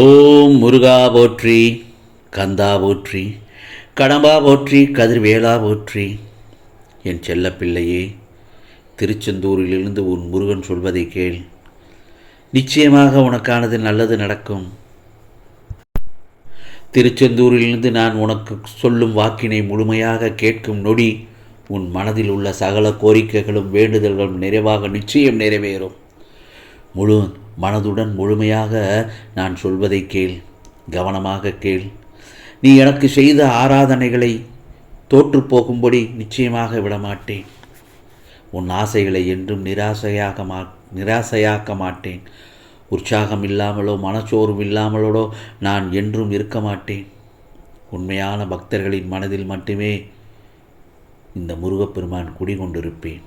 ஓம் முருகா போற்றி கந்தா போற்றி கடம்பா போற்றி கதிர்வேலா போற்றி. என் செல்லப்பிள்ளையே திருச்செந்தூரிலிருந்து உன் முருகன் சொல்வதை கேள். நிச்சயமாக உனக்கானது நல்லது நடக்கும். திருச்செந்தூரிலிருந்து நான் உனக்கு சொல்லும் வாக்கினை முழுமையாக கேட்கும் நொடி உன் மனதில் உள்ள சகல கோரிக்கைகளும் வேண்டுதல்களும் நிறைவாக நிச்சயம் நிறைவேறும். முழு மனதுடன் முழுமையாக நான் சொல்வதை கேள் கவனமாக கேள். நீ எனக்கு செய்த ஆராதனைகளை தோற்று போகும்படி நிச்சயமாக விடமாட்டேன். உன் ஆசைகளை என்றும் நிராசையாக மா நிராசையாக்க மாட்டேன். உற்சாகம் இல்லாமலோ மனச்சோர்வு இல்லாமலோடோ நான் என்றும் இருக்க மாட்டேன். உண்மையான பக்தர்களின் மனதில் மட்டுமே இந்த முருகப்பெருமான் குடிகொண்டிருப்பேன்.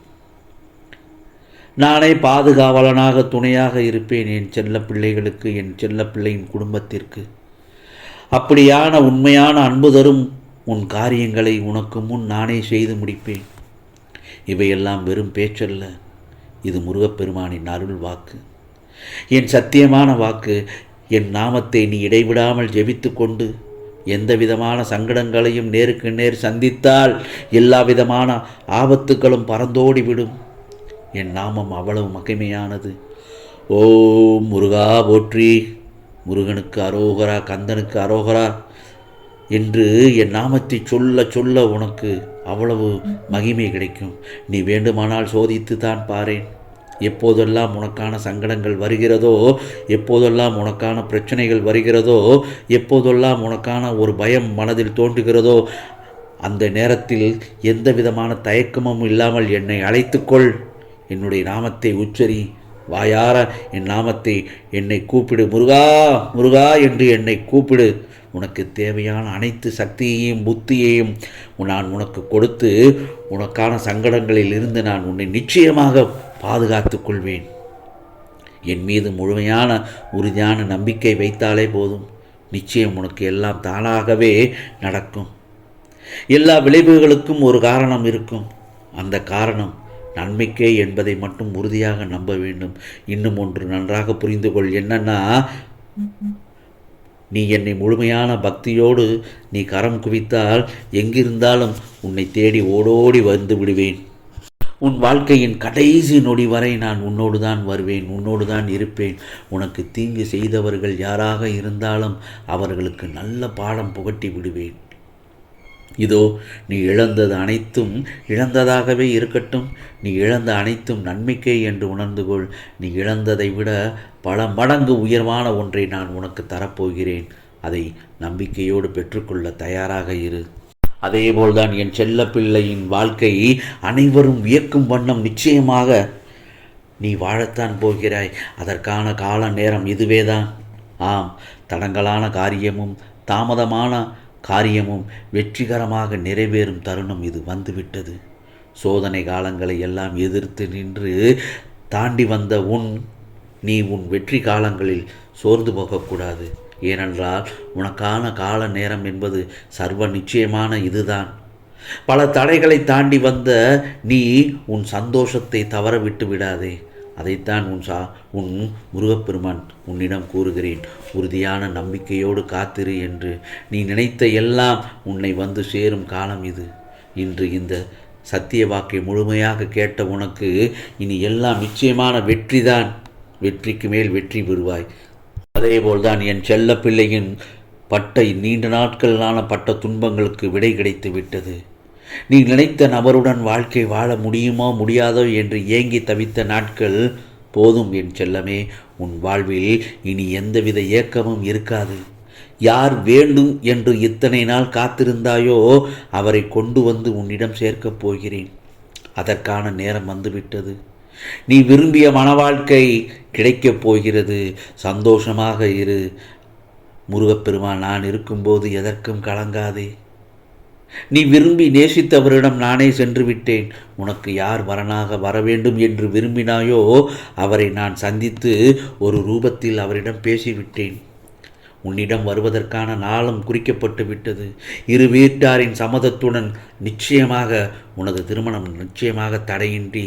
நானே பாதுகாவலனாக துணையாக இருப்பேன் என் செல்ல பிள்ளைகளுக்கு என் செல்ல பிள்ளையின் குடும்பத்திற்கு. அப்படியான உண்மையான அன்பு தரும் உன் காரியங்களை உனக்கு முன் நானே செய்து முடிப்பேன். இவையெல்லாம் வெறும் பேச்சல்ல. இது முருகப்பெருமானின் அருள் வாக்கு. என் சத்தியமான வாக்கு என் நாமத்தை நீ இடைவிடாமல் ஜெபித்து கொண்டு எந்த விதமான சங்கடங்களையும் நேருக்கு நேர் சந்தித்தால் எல்லா விதமான ஆபத்துக்களும் பறந்தோடி விடும் என் நாமம் அவ்வளவு மகிமையானது. ஓ முருகா போற்றி. முருகனுக்கு அரோகரா கந்தனுக்கு அரோகரா. என்று என் நாமத்தை சொல்ல சொல்ல உனக்கு அவ்வளவு மகிமை கிடைக்கும். நீ வேண்டுமானால் சோதித்து தான் பாரேன். எப்போதெல்லாம் உனக்கான சங்கடங்கள் வருகிறதோ எப்போதெல்லாம் உனக்கான பிரச்சனைகள் வருகிறதோ எப்போதெல்லாம் உனக்கான ஒரு பயம் மனதில் தோன்றுகிறதோ அந்த நேரத்தில் எந்த விதமான தயக்கமும் இல்லாமல் என்னை அழைத்துக்கொள். என்னுடைய நாமத்தை உச்சரி வாயார என் நாமத்தை என்னை கூப்பிடு. முருகா முருகா என்று என்னை கூப்பிடு. உனக்கு தேவையான அனைத்து சக்தியையும் புத்தியையும் நான் உனக்கு கொடுத்து உனக்கான சங்கடங்களில் இருந்து நான் உன்னை நிச்சயமாக பாதுகாத்து கொள்வேன். என் மீது முழுமையான உறுதியான நம்பிக்கை வைத்தாலே போதும். நிச்சயம் உனக்கு எல்லாம் தானாகவே நடக்கும். எல்லா விளைவுகளுக்கும் ஒரு காரணம் இருக்கும். அந்த காரணம் நன்மைக்கே என்பதை மட்டும் உறுதியாக நம்ப வேண்டும். இன்னும் ஒன்று நன்றாக புரிந்து கொள் என்னன்னா நீ என்னை முழுமையான பக்தியோடு நீ கரம் குவித்தால் எங்கிருந்தாலும் உன்னை தேடி ஓடோடி வந்து விடுவேன். உன் வாழ்க்கையின் கடைசி நொடி வரை நான் உன்னோடு தான் வருவேன் உன்னோடு தான் இருப்பேன். உனக்கு தீங்கு செய்தவர்கள் யாராக இருந்தாலும் அவர்களுக்கு நல்ல பாடம் புகட்டி விடுவேன். இதோ நீ இழந்தது அனைத்தும் இழந்ததாகவே இருக்கட்டும். நீ இழந்த அனைத்தும் நன்மைக்கே என்று உணர்ந்து கொள். நீ இழந்ததை விட பல மடங்கு உயர்வான ஒன்றை நான் உனக்கு தரப்போகிறேன். அதை நம்பிக்கையோடு பெற்றுக்கொள்ள தயாராக இரு. அதேபோல்தான் என் செல்ல பிள்ளையின் வாழ்க்கை அனைவரும் வியக்கும் வண்ணம் நிச்சயமாக நீ வாழத்தான் போகிறாய். அதற்கான கால நேரம் இதுவேதான். ஆம் தடங்கலான காரியமும் தாமதமான காரியமும் வெற்றிகரமாக நிறைவேறும் தருணம் இது வந்துவிட்டது. சோதனை காலங்களை எல்லாம் எதிர்த்து நின்று தாண்டி வந்த உன் நீ உன் வெற்றி காலங்களில் சோர்ந்து போகக்கூடாது. ஏனென்றால் உனக்கான கால நேரம் என்பது சர்வ நிச்சயமான இதுதான். பல தடைகளை தாண்டி வந்த நீ உன் சந்தோஷத்தை தவற விட்டு விடாதே. அதைத்தான் உன் சா உன் முருகப்பெருமான் உன்னிடம் கூறுகிறேன். உறுதியான நம்பிக்கையோடு காத்திரு என்று நீ நினைத்த எல்லாம் உன்னை வந்து சேரும் காலம் இது. இன்று இந்த சத்திய வாக்கை முழுமையாக கேட்ட உனக்கு இனி எல்லாம் நிச்சயமான வெற்றிதான். வெற்றிக்கு மேல் வெற்றி பெறுவாய். அதேபோல்தான் என் செல்ல பிள்ளையின் பட்ட நீண்ட நாட்களான பட்ட துன்பங்களுக்கு விடை கிடைத்து விட்டது. நீ நினைத்த நபருடன் வாழ்க்கை வாழ முடியுமோ முடியாதோ என்று ஏங்கி தவித்த நாட்கள் போதும் என் செல்லமே. உன் வாழ்வில் இனி எந்தவித ஏக்கமும் இருக்காது. யார் வேண்டும் என்று இத்தனை நாள் காத்திருந்தாயோ அவரை கொண்டு வந்து உன்னிடம் சேர்க்கப் போகிறேன். அதற்கான நேரம் வந்துவிட்டது. நீ விரும்பிய மனவாழ்க்கை கிடைக்கப் போகிறது. சந்தோஷமாக இரு. முருகப்பெருமான் நான் இருக்கும்போது எதற்கும் கலங்காதே. நீ விரும்பி நேசித்தவரிடம் நானே சென்று விட்டேன் உனக்கு யார் வரனாக வர வேண்டும் என்று விரும்பினாயோ அவரை நான் சந்தித்து ஒரு ரூபத்தில் அவரிடம் பேசிவிட்டேன். உன்னிடம் வருவதற்கான நாளும் குறிக்கப்பட்டு விட்டது. இரு வீட்டாரின் சம்மதத்துடன் நிச்சயமாக உனது திருமணம் நிச்சயமாக தடையின்றி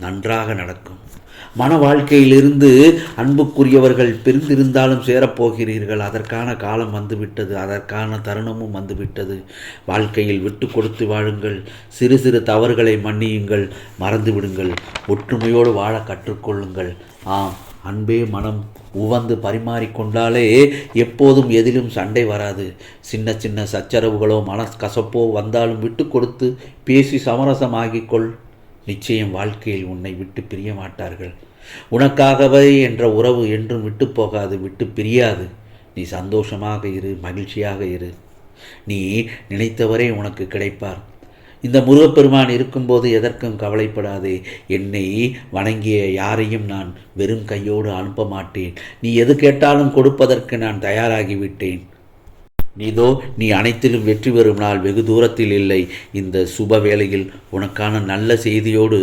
நன்றாக நடக்கும். மன வாழ்க்கையிலிருந்து அன்புக்குரியவர்கள் பிரிந்திருந்தாலும் சேரப்போகிறீர்கள். அதற்கான காலம் வந்துவிட்டது. அதற்கான தருணமும் வந்துவிட்டது. வாழ்க்கையில் விட்டு கொடுத்து வாழுங்கள். சிறு சிறு தவறுகளை மன்னியுங்கள். மறந்துவிடுங்கள் ஒற்றுமையோடு வாழ கற்றுக்கொள்ளுங்கள். ஆம் அன்பே மனம். உவந்து பரிமாறிக்கொண்டாலே எப்போதும் எதிலும் சண்டை வராது. சின்ன சின்ன சச்சரவுகளோ மனக்கசப்போ வந்தாலும் விட்டு கொடுத்து பேசி சமரசமாகிக்கொள் நிச்சயம் வாழ்க்கையில் உன்னை விட்டு பிரிய மாட்டார்கள். உனக்காகவே என்ற உறவு என்றும் விட்டு போகாது விட்டு பிரியாது. நீ சந்தோஷமாக இரு மகிழ்ச்சியாக இரு. நீ நினைத்தவரே உனக்கு கிடைப்பார். இந்த முருகப்பெருமான் இருக்கும்போது எதற்கும் கவலைப்படாதே. என்னை வணங்கிய யாரையும் நான் வெறும் கையோடு அனுப்ப மாட்டேன். நீ எது கேட்டாலும் கொடுப்பதற்கு நான் தயாராகிவிட்டேன் நீதோ நீ அனைத்திலும் வெற்றி பெறும் நாள் வெகு தூரத்தில் இல்லை. இந்த சுப வேளையில் உனக்கான நல்ல செய்தியோடு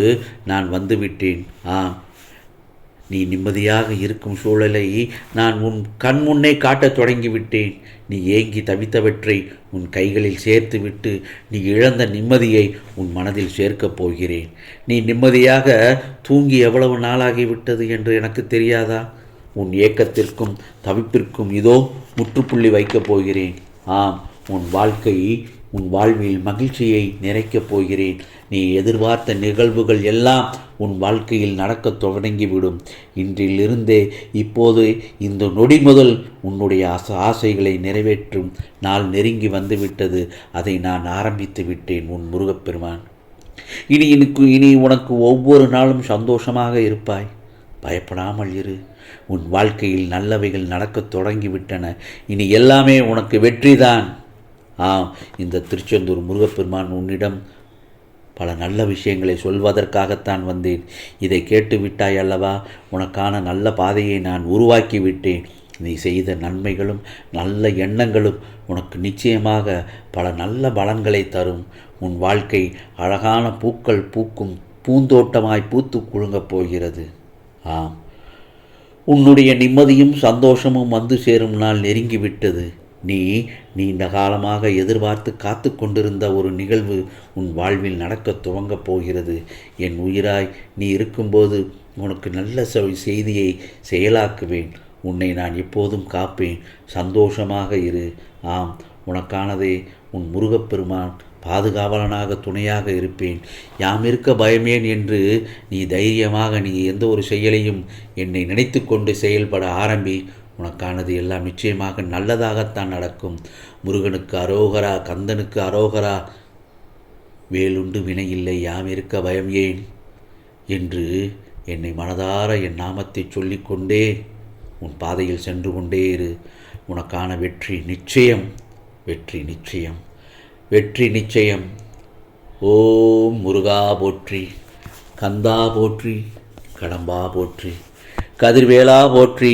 நான் வந்துவிட்டேன் ஆம். நீ நிம்மதியாக இருக்கும் சூழலை நான் உன் கண் முன்னே காட்டத் தொடங்கிவிட்டேன். நீ ஏங்கி தவித்தவற்றை உன் கைகளில் சேர்த்துவிட்டு நீ இழந்த நிம்மதியை உன் மனதில் சேர்க்கப் போகிறேன். நீ நிம்மதியாக தூங்கி எவ்வளவு நாளாகிவிட்டது என்று எனக்கு தெரியாதா? உன் ஏக்கத்திற்கும் தவிப்பிற்கும் இதோ முற்றுப்புள்ளி வைக்கப் போகிறேன். ஆம் உன் வாழ்க்கை உன் வாழ்வில் மகிழ்ச்சியை நிறைக்கப் போகிறேன். நீ எதிர்பார்த்த நிகழ்வுகள் எல்லாம் உன் வாழ்க்கையில் நடக்கத் தொடங்கிவிடும். இன்றிலிருந்தே இப்போது இந்த நொடி முதல் உன்னுடைய ஆசை ஆசைகளை நிறைவேற்றும் நாள் நெருங்கி வந்துவிட்டது. அதை நான் ஆரம்பித்து விட்டேன் உன் முருகப்பெருமான். இனி எனக்கு இனி உனக்கு ஒவ்வொரு நாளும் சந்தோஷமாக இருப்பாய். பயப்படாமல் இரு. உன் வாழ்க்கையில் நல்லவைகள் நடக்கத் தொடங்கிவிட்டன. இனி எல்லாமே உனக்கு வெற்றிதான். ஆம் இந்த திருச்செந்தூர் முருகப்பெருமான் உன்னிடம் பல நல்ல விஷயங்களை சொல்வதற்காகத்தான் வந்தேன். இதை கேட்டு விட்டாய் அல்லவா? உனக்கான நல்ல பாதையை நான் உருவாக்கி விட்டேன். நீ செய்த நன்மைகளும் நல்ல எண்ணங்களும் உனக்கு நிச்சயமாக பல நல்ல பலன்களை தரும். உன் வாழ்க்கை அழகான பூக்கள் பூக்கும் பூந்தோட்டமாய் பூத்து குலுங்கப் போகிறது. ஆம் உன்னுடைய நிம்மதியும் சந்தோஷமும் வந்து சேரும் நாள் நெருங்கிவிட்டது நீ நீண்ட காலமாக எதிர்பார்த்து காத்து கொண்டிருந்த ஒரு நிகழ்வு உன் வாழ்வில் நடக்கத் துவங்கப் போகிறது. என் உயிராய் நீ இருக்கும்போது உனக்கு நல்ல செய்தியை செயலாக்குவேன். உன்னை நான் எப்போதும் காப்பேன். சந்தோஷமாக இரு. ஆம் உனக்கானதே. உன் முருகப்பெருமான் பாதுகாவலனாக துணையாக இருப்பேன். யாம் இருக்க பயமேன் என்று நீ தைரியமாக நீ எந்த ஒரு செயலையும் என்னை நினைத்து கொண்டு செயல்பட ஆரம்பி உனக்கானது எல்லாம் நிச்சயமாக நல்லதாகத்தான் நடக்கும். முருகனுக்கு அரோகரா கந்தனுக்கு அரோகரா. வேலுண்டு வினையில்லை யாம் இருக்க பயம் ஏன்? என்று என்னை மனதார என் நாமத்தை சொல்லிக்கொண்டே உன் பாதையில் சென்று கொண்டே இரு. உனக்கான வெற்றி நிச்சயம் வெற்றி நிச்சயம் வெற்றி நிச்சயம். ஓம் முருகா போற்றி கந்தா போற்றி கடம்பா போற்றி கதிர்வேலா போற்றி.